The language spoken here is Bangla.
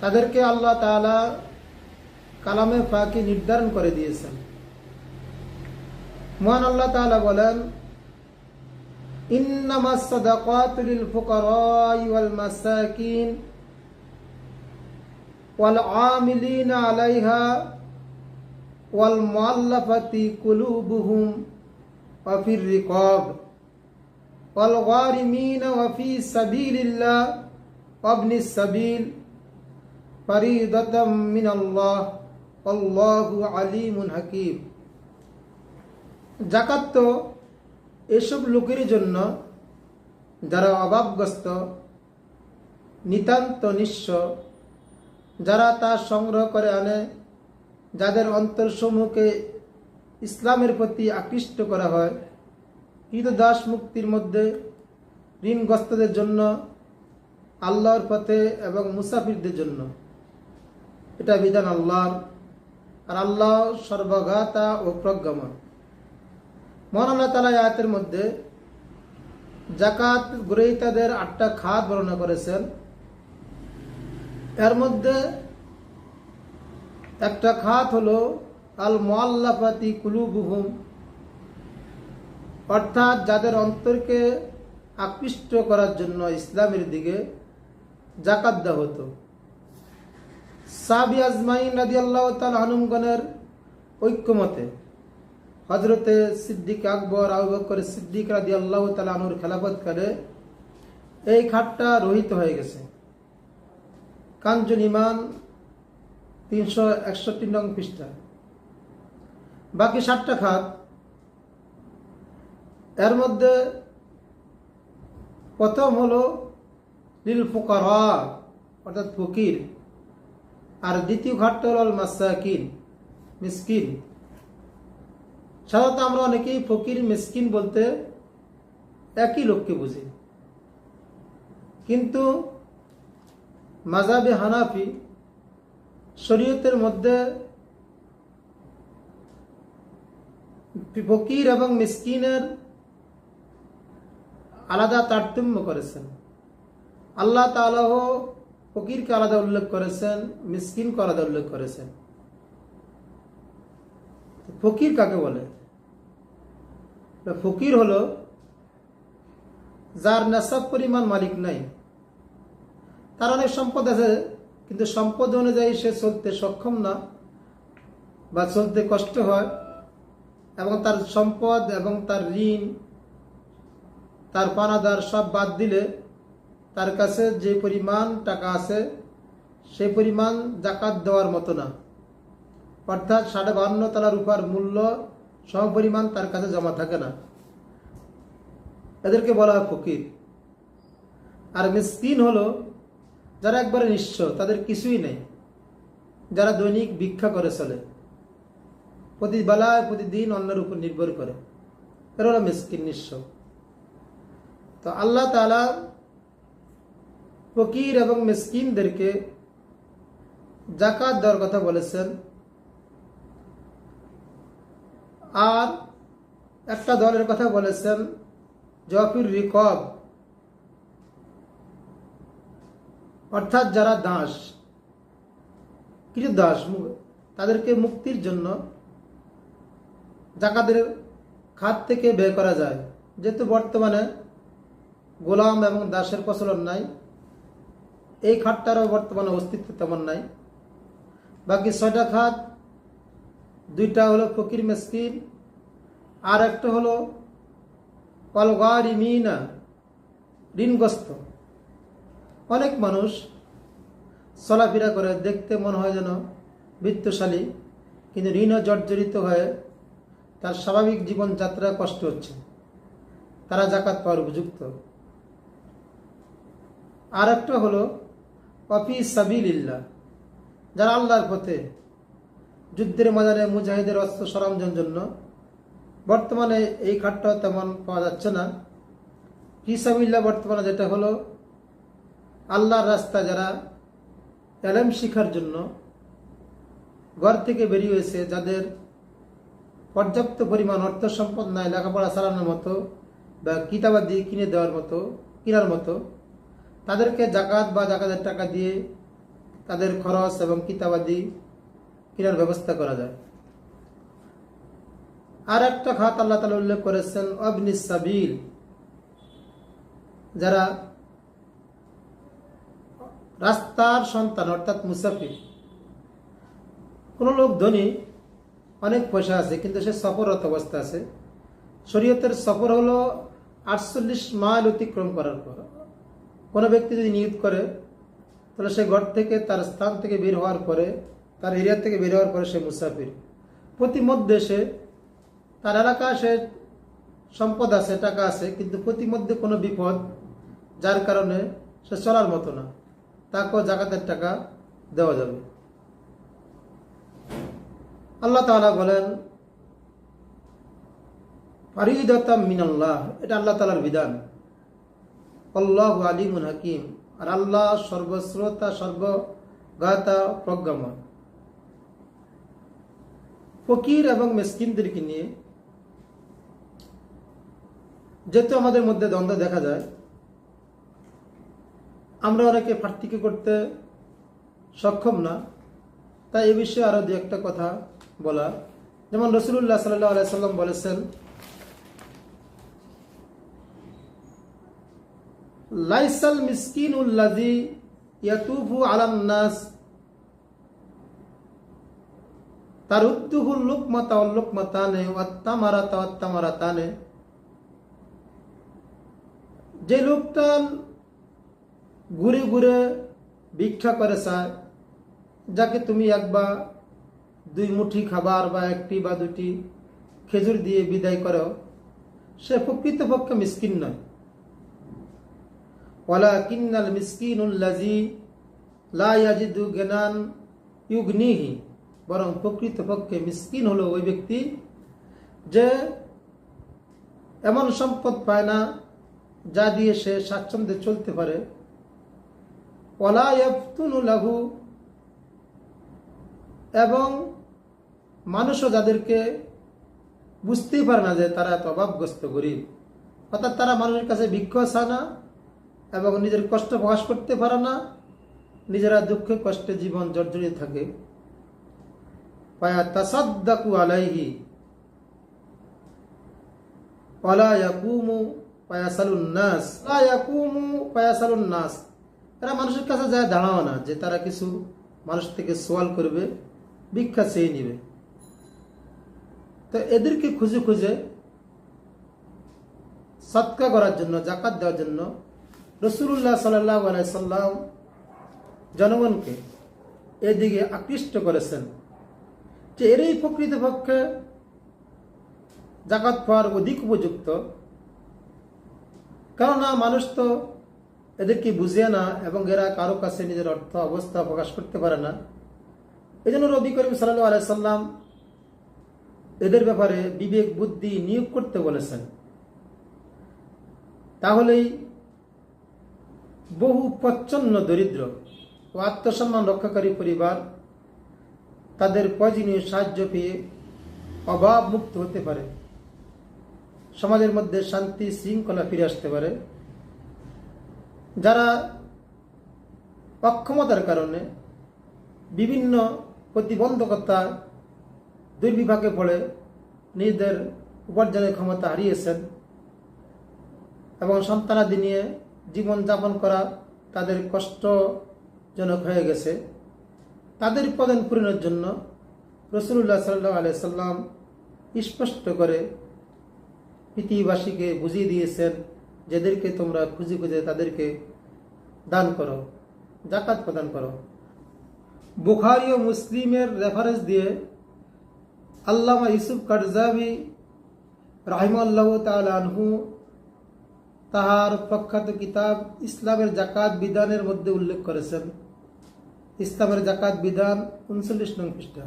তাদেরকে আল্লাহ তাআলা কালামে নির্ধারণ করে দিয়েছেন। মহান আল্লাহ তাআলা বলেন ইন্নামা সাদাকাতু লিল ফুকারাই ওয়াল মাসাকিন ওয়াল আমিলিনা আলাইহা ওয়াল মুআল্লাফাতি কুলুবুহুম ওয়া ফির রিকাব। ওয়াল গারিমিনা ওয়া ফি সাবিলিল্লাহ ওয়া ইবনিস সাবিল ফরিদাতাম মিনাল্লাহ। আল্লাহু জাকাত এসব লোকের জন্য যারা অভাবগ্রস্ত, নিতান্ত নিঃস্ব, যারা তা সংগ্রহ করে আনে যাদের অন্তরসমূহকে ইসলামের প্রতি আকৃষ্ট করা হয় দাস মুক্তির মধ্যে ঋণগ্রস্তদের জন্য, আল্লাহর পথে এবং মুসাফিরদের জন্য। এটা বিধান আল্লাহর। আর আল্লাহ সর্বগাতা ও প্রজ্ঞামা মহান আল্লাহ তালা আয়াতের মধ্যে জাকাত গ্রহীতাদের আটটা খাত বর্ণনা করেছেন। এর মধ্যে একটা খাত হলো আল মোয়াল্লাফাতি কুলুবুহুম। অর্থাৎ যাদের অন্তরকে আকৃষ্ট করার জন্য ইসলামের দিকে জাকাত দেওয়া হতো। সাবি আজমাইন রাজি আল্লাহ তাল হানুমগণের ঐক্যমতে হজরতে সিদ্দিক আকবর, আবু সিদ্দিক রাজি আল্লাহ তাল আনুর খেলাফতকালে এই খাতটা রহিত হয়ে গেছে। কাঞ্চন ইমান তিনশো একষট্টি নং পৃষ্ঠা। বাকি সাতটা খাত, এর মধ্যে প্রথম হলো লিল ফুকারা, অর্থাৎ ফকির। আর দ্বিতীয় ঘাটটা হল মাসাকিন, মিসকিন। সাধারণত আমরা অনেকেই ফকির, মিসকিন বলতে একই লোককে বুঝি। কিন্তু মাজাবে হানাফি শরীয়তের মধ্যে ফকির এবং মিসকিনের আলাদা তারতম্য করেছেন। আল্লাহ তালাহ ফকিরকে আলাদা উল্লেখ করেছেন, মিসকিনকে আলাদা উল্লেখ করেছেন। ফকির কাকে বলে? ফকির হলো যার নেশাব পরিমাণ মালিক নাই। তার অনেক সম্পদ আছে কিন্তু সম্পদ অনুযায়ী সে চলতে সক্ষম না বা চলতে কষ্ট হয় এবং তার সম্পদ এবং তার ঋণ, তার পানাদার সব বাদ দিলে তার কাছে যে পরিমাণ টাকা আছে সেই পরিমাণ জাকাত দেওয়ার মতো না। অর্থাৎ সাড়ে বান্ন তলার উপর মূল্য সমপরিমাণ তার কাছে জমা থাকে না। এদেরকে বলা হয় ফকির। আর মিসকিন হলো যারা একবারে নিঃস্ব তাদের কিছুই নেই। যারা দৈনিক ভিক্ষা করে চলে প্রতি বেলায় প্রতিদিন অন্যের উপর নির্ভর করে, এর হলো মিসকিন নিঃস্ব তো আল্লাহ তালা ফকির এবং মিসকিনদেরকে জাকাত দেওয়ার কথা বলেছেন। আর একটা দলের কথা বলেছেন, জফির রিকব। অর্থাৎ যারা দাস, কিছু দাস তাদেরকে মুক্তির জন্য জাকাতের খাত থেকে ব্যয় করা যায়। যেহেতু বর্তমানে গোলাম এবং দাসের প্রচলন নাই, এই খাতটারও বর্তমানে অস্তিত্ব তেমন নাই। বাকি ছয়টা খাত, দুইটা হলো ফকির মেসকির আর একটা হলো মিনা ঋণগ্রস্ত। অনেক মানুষ চলাফেরা করে, দেখতে মনে হয় যেন বৃত্তশালী, কিন্তু ঋণও জর্জরিত হয়ে তার স্বাভাবিক জীবনযাত্রা কষ্ট হচ্ছে। তারা জাকাত পাওয়ার উপযুক্ত। আর একটা হলো, অফি সাবিল্লা যারা আল্লাহর পথে যুদ্ধের ময়দানে মুজাহিদের অস্ত্র সরঞ্জামের জন্য, বর্তমানে এই খাটটা তেমন পাওয়া যাচ্ছে না। ফিসাবিল্লা বর্তমানে যেটা হলো আল্লাহর রাস্তা যারা এলেম শিখার জন্য ঘর থেকে বেরিয়ে হয়েছে যাদের পর্যাপ্ত পরিমাণ অর্থ সম্পদ নাই, লেখাপড়া চালানোর মতো বা কিতাবাদি কিনে দেওয়ার মতো, কেনার মতো, তাদেরকে জাকাত বা জাকাতের টাকা দিয়ে তাদের খরচ এবং কিতাবাদি কেনার ব্যবস্থা করা যায়। আর একটা খাত আল্লাহ তালা উল্লেখ করেছেন, অবনিস সাবিল, যারা রাস্তার সন্তান, অর্থাৎ মুসাফির। কোনো লোক ধনী, অনেক পয়সা আছে, কিন্তু সে সফররত অবস্থা আছে। শরীয়তের সফর হলো আটচল্লিশ মাইল অতিক্রম করার পর। কোনো ব্যক্তি যদি নিয়োগ করে, তাহলে সে ঘর থেকে তার স্থান থেকে বের হওয়ার পরে, তার এরিয়া থেকে বের হওয়ার পরে সে মুসাফির। প্রতিমধ্যে সে, তার এলাকা সে সম্পদ আছে, টাকা আছে, কিন্তু প্রতিমধ্যে কোনো বিপদ, যার কারণে সে চলার মতো না। তাকেও জাকাতের টাকা দেওয়া যাবে। আল্লাহ তালা বলেন ফারিদাতাম মিনাল্লাহ এটা আল্লাহ তালার বিধান। আল্লাহ আলিমুন হাকিম। আর আল্লাহ সর্বশ্রোতা সর্বগাতা প্রজ্ঞাময়। ফকির এবং মেসকিনদেরকে নিয়ে যেহেতু আমাদের মধ্যে দ্বন্দ্ব দেখা যায় আমরা অনেকে পার্থক্য করতে সক্ষম না। তাই এ বিষয়ে আরও দু একটা কথা বলা। যেমন রসুল্লাহ সাল্লাহ আলাইসাল্লাম বলেছেন, লাইসাল মিসকিন উল্লাজি ইয়াতুফু আলাম নাস তার উদ্দুহুল লুকমাতা লুকমাতানে ওয়াত্তামারাতা ওয়াত্তামারাতানে যে লোকটা ঘুরে ঘুরে ভিক্ষা করে চায় যাকে তুমি একবার দুই মুঠি খাবার বা একটি বা দুটি খেজুর দিয়ে বিদায় করো, সে প্রকৃতপক্ষে মিসকিন নয়। ওয়ালা কিন্নাল মিসকিনুল্লাজি লা ইয়াজিদু জ্ঞানান ইউগনিহি, বরং প্রকৃতপক্ষে মিসকিন হলো ওই ব্যক্তি যে এমন সম্পদ পায় না, যা দিয়ে সে স্বাচ্ছন্দ্যে চলতে পারে। ওলা ইয়াফতুনু লাহু। এবং মানুষও যাদেরকে বুঝতেই পারে না যে তারা এত অভাবগ্রস্ত গরিব, অর্থাৎ তারা মানুষের কাছে ভিক্ষ চায় না এবং নিজের কষ্ট প্রকাশ করতে পারে না, নিজেরা দুঃখে কষ্টে জীবন জর্জরিত থাকে। পায়া তাসাদ্দাকু আলাইহি। ওয়ালা ইয়াকুমু পায়াসালুন নাস। পায়াসালুন নাস। এরা মানুষের কাছে যায় দাঁড়াও না, যে তারা কিছু মানুষ থেকে সোয়াল করবে, ভিক্ষা চেয়ে নিবে। তো এদেরকে খুঁজে খুঁজে সৎকা করার জন্য, জাকাত দেওয়ার জন্য রসুল্লাহ সাল্লাহ সাল্লাম জনগণকে এদিকে আকৃষ্ট করেছেন যে এরই প্রকৃতপক্ষে জাকাত পাওয়ার অধিক উপযুক্ত। কেননা মানুষ তো এদেরকে বুঝে না এবং এরা কারও কাছে নিজের অর্থ, অবস্থা প্রকাশ করতে পারে না। এই জন্য রবি করিম সাল্লু আলাইসাল্লাম এদের ব্যাপারে বিবেক, বুদ্ধি নিয়োগ করতে বলেছেন। তাহলেই বহু প্রচ্ছন্ন দরিদ্র ও আত্মসম্মান রক্ষাকারী পরিবার তাদের প্রয়োজনীয় সাহায্য পেয়ে অভাব মুক্ত হতে পারে। সমাজের মধ্যে শান্তি, শৃঙ্খলা ফিরে আসতে পারে। যারা অক্ষমতার কারণে বিভিন্ন প্রতিবন্ধকতা দুর্বিভাগে পড়ে নিজেদের উপার্জনের ক্ষমতা হারিয়েছেন এবং সন্তানাদি নিয়ে জীবনযাপন করা তাদের কষ্টজনক হয়ে গেছে, তাদের উৎপাদন পূরণের জন্য রসুল্লাহ সাল্লাহ আলিয়া সাল্লাম স্পষ্ট করে পৃথিবীবাসীকে বুঝিয়ে দিয়েছেন, যাদেরকে তোমরা খুঁজে খুঁজে তাদেরকে দান করো, জাকাত প্রদান করো। বুখারি ও মুসলিমের রেফারেন্স দিয়ে আল্লামা ইউসুফ কারজাবি রাহিমাল্লাহ আনহু তাহার প্রখ্যাত কিতাব ইসলামের জাকাত বিধানের মধ্যে উল্লেখ করেছেন। ইসলামের জাকাত বিধান উনচল্লিশ নং পৃষ্ঠা।